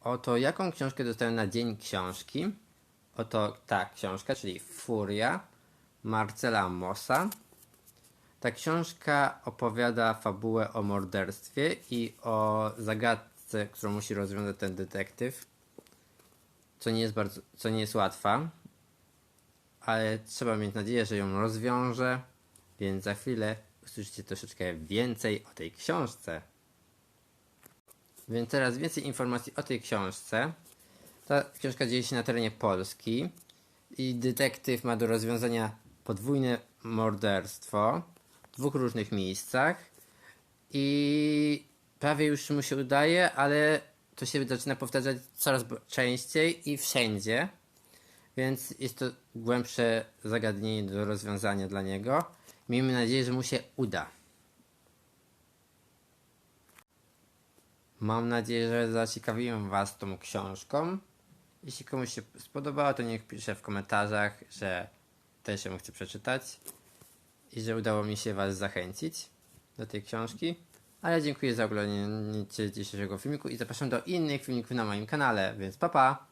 Oto jaką książkę dostałem na Dzień Książki. Oto ta książka, czyli Furia Marcela Mossa. Ta książka opowiada fabułę o morderstwie i o zagadce, którą musi rozwiązać ten detektyw. Co nie jest bardzo, co nie jest łatwa, ale trzeba mieć nadzieję, że ją rozwiąże, więc za chwilę usłyszycie troszeczkę więcej o tej książce. Więc teraz więcej informacji o tej książce. Ta książka dzieje się na terenie Polski i detektyw ma do rozwiązania podwójne morderstwo w dwóch różnych miejscach i prawie już mu się udaje, ale to się zaczyna powtarzać coraz częściej i wszędzie. Więc jest to głębsze zagadnienie do rozwiązania dla niego. Miejmy nadzieję, że mu się uda. Mam nadzieję, że zaciekawiłem Was tą książką. Jeśli komuś się spodobało, to niech pisze w komentarzach, że też ją chce przeczytać i że udało mi się Was zachęcić do tej książki. Ale dziękuję za oglądanie dzisiejszego filmiku i zapraszam do innych filmików na moim kanale, więc pa pa!